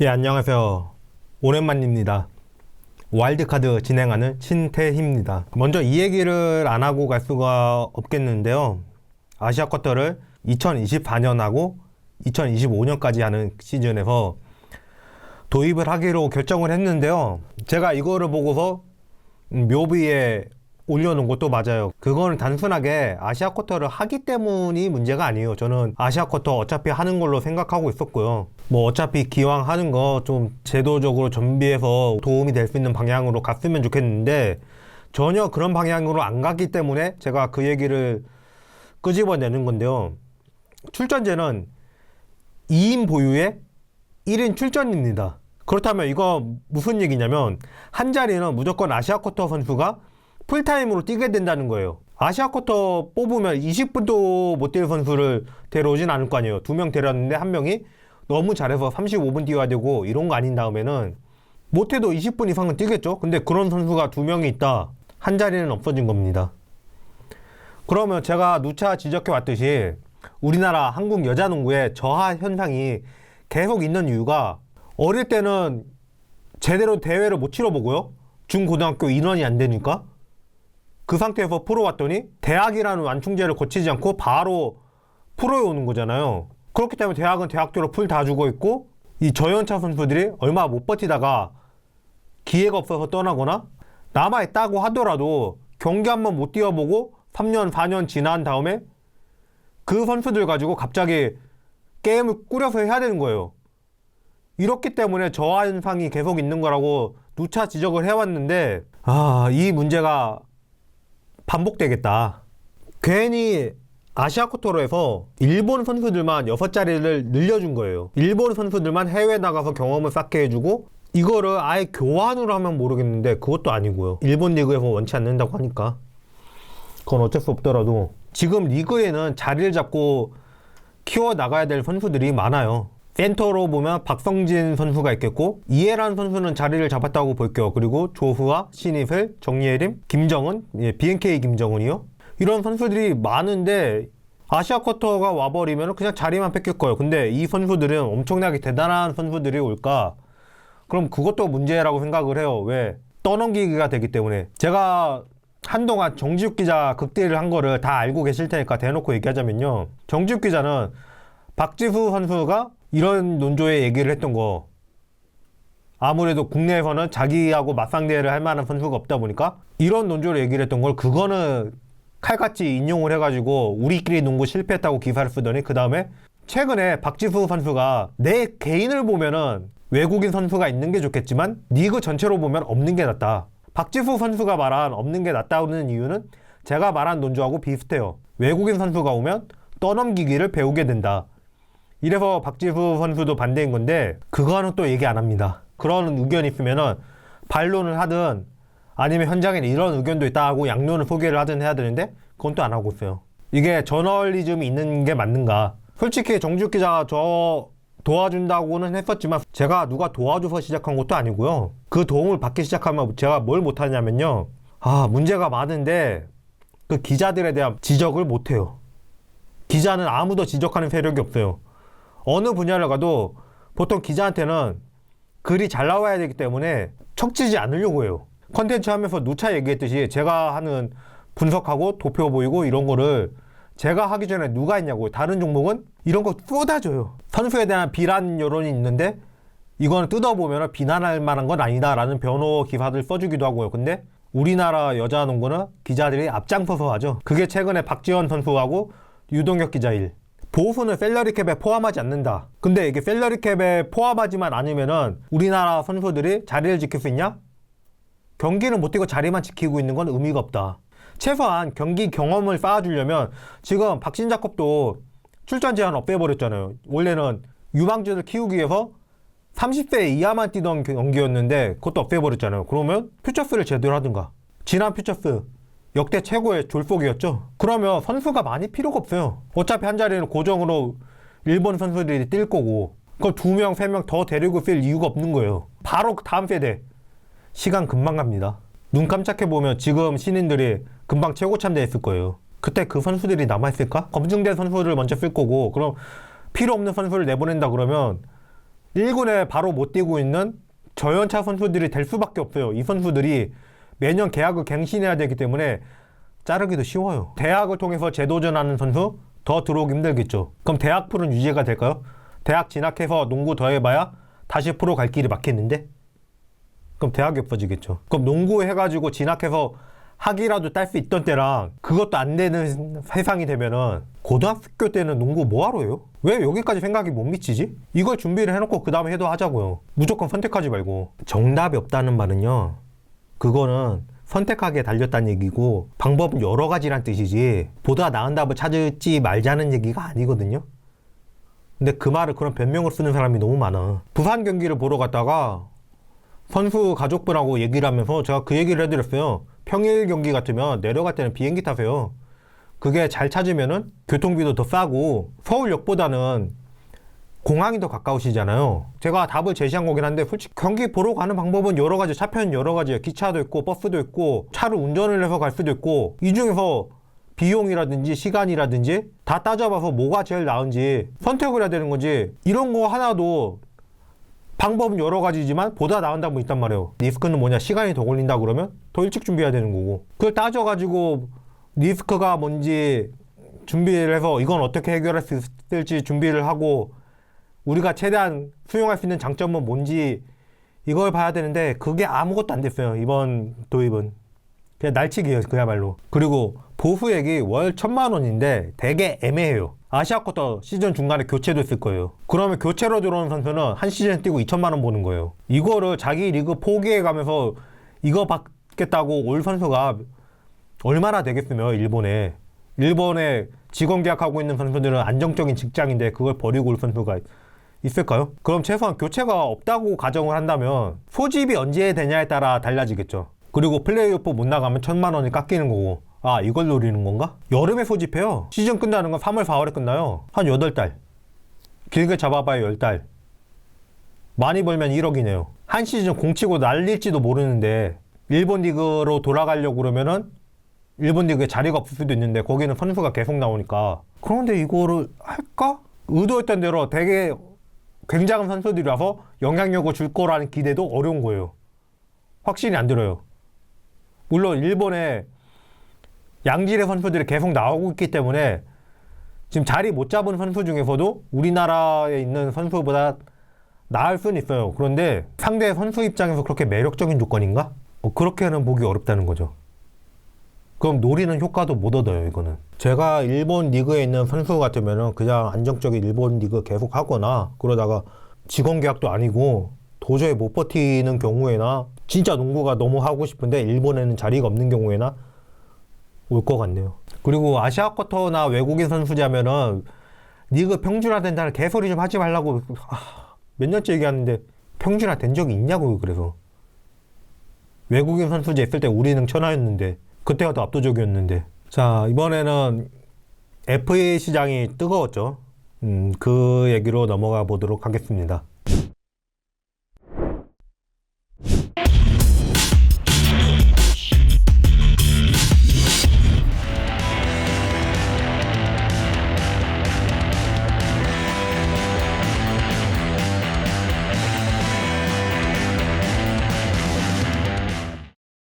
예, 안녕하세요. 오랜만입니다. 와일드카드 진행하는 신태희입니다. 먼저 이 얘기를 안 하고 갈 수가 없겠는데요. 아시아 쿼터를 2024년하고 2025년까지 하는 시즌에서 도입을 하기로 결정을 했는데요. 제가 이거를 보고서 음, 묘비에 올려놓은 것도 맞아요. 그거는 단순하게 아시아 쿼터를 하기 때문이 문제가 아니에요. 저는 아시아 쿼터 어차피 하는 걸로 생각하고 있었고요. 뭐 어차피 기왕 하는 거 좀 제도적으로 준비해서 도움이 될 수 있는 방향으로 갔으면 좋겠는데 전혀 그런 방향으로 안 갔기 때문에 제가 그 얘기를 끄집어내는 건데요. 출전제는 2인 보유의 1인 출전입니다. 그렇다면 이거 무슨 얘기냐면 한 자리는 무조건 아시아 쿼터 선수가 풀타임으로 뛰게 된다는 거예요. 아시아 쿼터 뽑으면 20분도 못 뛸 선수를 데려오진 않을 거 아니에요. 두 명 데려왔는데 한 명이 너무 잘해서 35분 뛰어야 되고 이런 거 아닌 다음에는 못해도 20분 이상은 뛰겠죠. 근데 그런 선수가 두 명이 있다. 한 자리는 없어진 겁니다. 그러면 제가 누차 지적해 왔듯이 우리나라 한국 여자 농구의 저하 현상이 계속 있는 이유가 어릴 때는 제대로 대회를 못 치러보고요. 중고등학교 인원이 안 되니까. 그 상태에서 프로 왔더니 대학이라는 완충제를 거치지 않고 바로 프로에 오는 거잖아요. 그렇기 때문에 대학은 대학대로 풀 다 주고 있고 이 저연차 선수들이 얼마 못 버티다가 기회가 없어서 떠나거나 남아있다고 하더라도 경기 한번 못 뛰어보고 3년, 4년 지난 다음에 그 선수들 가지고 갑자기 게임을 꾸려서 해야 되는 거예요. 이렇기 때문에 저하 현상이 계속 있는 거라고 누차 지적을 해왔는데 아, 이 문제가 반복되겠다. 괜히 아시아 쿼터로에서 일본 선수들만 여섯 자리를 늘려준 거예요. 일본 선수들만 해외 나가서 경험을 쌓게 해주고 이거를 아예 교환으로 하면 모르겠는데 그것도 아니고요. 일본 리그에서 원치 않는다고 하니까 그건 어쩔 수 없더라도 지금 리그에는 자리를 잡고 키워 나가야 될 선수들이 많아요. 센터로 보면 박성진 선수가 있겠고 이해란 선수는 자리를 잡았다고 볼게요. 그리고 조후아, 신이슬, 정예림, 김정은, 예, BNK 김정은이요. 이런 선수들이 많은데 아시아 쿼터가 와버리면 그냥 자리만 뺏길 거예요. 근데 이 선수들은 엄청나게 대단한 선수들이 올까? 그럼 그것도 문제라고 생각을 해요. 왜? 떠넘기기가 되기 때문에. 제가 한동안 정지욱 기자 극대를 한 거를 다 알고 계실 테니까 대놓고 얘기하자면요. 정지욱 기자는 박지수 선수가 이런 논조에 얘기를 했던 거 아무래도 국내에서는 자기하고 맞상대를 할 만한 선수가 없다 보니까 이런 논조를 얘기를 했던 걸 그거는 칼같이 인용을 해가지고 우리끼리 농구 실패했다고 기사를 쓰더니 그 다음에 최근에 박지수 선수가 내 개인을 보면은 외국인 선수가 있는 게 좋겠지만 리그 전체로 보면 없는 게 낫다. 박지수 선수가 말한 없는 게 낫다는 이유는 제가 말한 논조하고 비슷해요. 외국인 선수가 오면 떠넘기기를 배우게 된다. 이래서 박지수 선수도 반대인 건데 그거는 또 얘기 안 합니다. 그런 의견이 있으면은 반론을 하든 아니면 현장에 이런 의견도 있다 하고 양론을 소개를 하든 해야 되는데 그건 또 안 하고 있어요. 이게 저널리즘이 있는 게 맞는가? 솔직히 정주 기자가 저 도와준다고는 했었지만 제가 누가 도와줘서 시작한 것도 아니고요. 그 도움을 받기 시작하면 제가 뭘 못하냐면요. 아 문제가 많은데 그 기자들에 대한 지적을 못해요. 기자는 아무도 지적하는 세력이 없어요. 어느 분야를 가도 보통 기자한테는 글이 잘 나와야 되기 때문에 척지지 않으려고 해요. 컨텐츠 하면서 누차 얘기했듯이 제가 하는 분석하고 도표 보이고 이런 거를 제가 하기 전에 누가 했냐고 다른 종목은 이런 거 쏟아줘요. 선수에 대한 비난 여론이 있는데 이거는 뜯어보면 비난할 만한 건 아니다라는 변호 기사들 써주기도 하고요. 근데 우리나라 여자 농구는 기자들이 앞장서서 하죠. 그게 최근에 박지원 선수하고 유동혁 기자 일. 보수는 셀러리 캡에 포함하지 않는다. 근데 이게 셀러리 캡에 포함하지만 않으면은 우리나라 선수들이 자리를 지킬 수 있냐? 경기는 못 뛰고 자리만 지키고 있는 건 의미가 없다. 최소한 경기 경험을 쌓아주려면 지금 박신자컵도 출전 제한 없애버렸잖아요. 원래는 유망주를 키우기 위해서 30세 이하만 뛰던 경기였는데 그것도 없애버렸잖아요. 그러면 퓨처스를 제대로 하든가. 지난 퓨처스 역대 최고의 졸속이었죠. 그러면 선수가 많이 필요가 없어요. 어차피 한 자리는 고정으로 일본 선수들이 뛸 거고 그걸 두 명, 세 명 더 데리고 쓸 이유가 없는 거예요. 바로 그 다음 세대. 시간 금방 갑니다. 눈 깜짝해 보면 지금 신인들이 금방 최고 참대 했을 거예요. 그때 그 선수들이 남아있을까? 검증된 선수를 먼저 쓸 거고, 그럼 필요 없는 선수를 내보낸다 그러면 1군에 바로 못 뛰고 있는 저연차 선수들이 될 수밖에 없어요. 이 선수들이 매년 계약을 갱신해야 되기 때문에 자르기도 쉬워요. 대학을 통해서 재도전하는 선수 더 들어오기 힘들겠죠. 그럼 대학 프로는 유지가 될까요? 대학 진학해서 농구 더 해봐야 다시 프로 갈 길이 막히는데? 그럼 대학이 없어지겠죠. 그럼 농구 해가지고 진학해서 학이라도 딸 수 있던 때랑 그것도 안 되는 세상이 되면은 고등학교 때는 농구 뭐하러 해요? 왜 여기까지 생각이 못 미치지? 이걸 준비를 해놓고 그 다음에 해도 하자고요. 무조건 선택하지 말고. 정답이 없다는 말은요. 그거는 선택하기에 달렸다는 얘기고 방법은 여러 가지란 뜻이지 보다 나은 답을 찾을지 말자는 얘기가 아니거든요. 근데 그 말을 그런 변명을 쓰는 사람이 너무 많아. 부산 경기를 보러 갔다가 선수 가족분하고 얘기를 하면서 제가 그 얘기를 해드렸어요. 평일 경기 같으면 내려갈 때는 비행기 타세요. 그게 잘 찾으면은 교통비도 더 싸고 서울역보다는 공항이 더 가까우시잖아요. 제가 답을 제시한 거긴 한데 솔직히 경기 보러 가는 방법은 여러 가지 차편 여러 가지예요. 기차도 있고 버스도 있고 차를 운전을 해서 갈 수도 있고 이 중에서 비용이라든지 시간이라든지 다 따져봐서 뭐가 제일 나은지 선택을 해야 되는 거지 이런 거 하나도 방법은 여러 가지지만 보다 나은 답은 있단 말이에요. 리스크는 뭐냐? 시간이 더 걸린다 그러면 더 일찍 준비해야 되는 거고. 그걸 따져가지고 리스크가 뭔지 준비를 해서 이건 어떻게 해결할 수 있을지 준비를 하고 우리가 최대한 수용할 수 있는 장점은 뭔지 이걸 봐야 되는데 그게 아무것도 안 됐어요. 이번 도입은. 그냥 날치기예요. 그야말로. 그리고 보수액이 월 천만 원인데 되게 애매해요. 아시아쿼터 시즌 중간에 교체도 있을 거예요. 그러면 교체로 들어오는 선수는 한 시즌 뛰고 2천만 원 버는 거예요. 이거를 자기 리그 포기해 가면서 이거 받겠다고 올 선수가 얼마나 되겠으며 일본에 일본에 직원 계약하고 있는 선수들은 안정적인 직장인데 그걸 버리고 올 선수가 있을까요? 그럼 최소한 교체가 없다고 가정을 한다면 소집이 언제 되냐에 따라 달라지겠죠. 그리고 플레이오프 못 나가면 천만 원이 깎이는 거고 아 이걸 노리는 건가? 여름에 소집해요. 시즌 끝나는 건 3월 4월에 끝나요. 한 8달. 길게 잡아봐야 10달. 많이 벌면 1억이네요. 한 시즌 공치고 날릴지도 모르는데 일본 리그로 돌아가려고 그러면은 일본 리그에 자리가 없을 수도 있는데 거기는 선수가 계속 나오니까 그런데 이거를 할까? 의도했던 대로 되게 굉장한 선수들이 와서 영향력을 줄 거라는 기대도 어려운 거예요. 확신이 안 들어요. 물론 일본에 양질의 선수들이 계속 나오고 있기 때문에 지금 자리 못 잡은 선수 중에서도 우리나라에 있는 선수보다 나을 수는 있어요. 그런데 상대 선수 입장에서 그렇게 매력적인 조건인가? 어, 그렇게는 보기 어렵다는 거죠. 그럼 노리는 효과도 못 얻어요, 이거는. 제가 일본 리그에 있는 선수 같으면은 그냥 안정적인 일본 리그 계속 하거나 그러다가 직원 계약도 아니고 도저히 못 버티는 경우에나 진짜 농구가 너무 하고 싶은데 일본에는 자리가 없는 경우에나 올 것 같네요. 그리고 아시아 쿼터나 외국인 선수자면은 리그 평준화 된다는 개소리 좀 하지 말라고 아, 몇 년째 얘기하는데 평준화 된 적이 있냐고요, 그래서. 외국인 선수제 있을 때 우리는 천하였는데 그때가 더 압도적이었는데. 자 이번에는 FA 시장이 뜨거웠죠. 음, 그 얘기로 넘어가 보도록 하겠습니다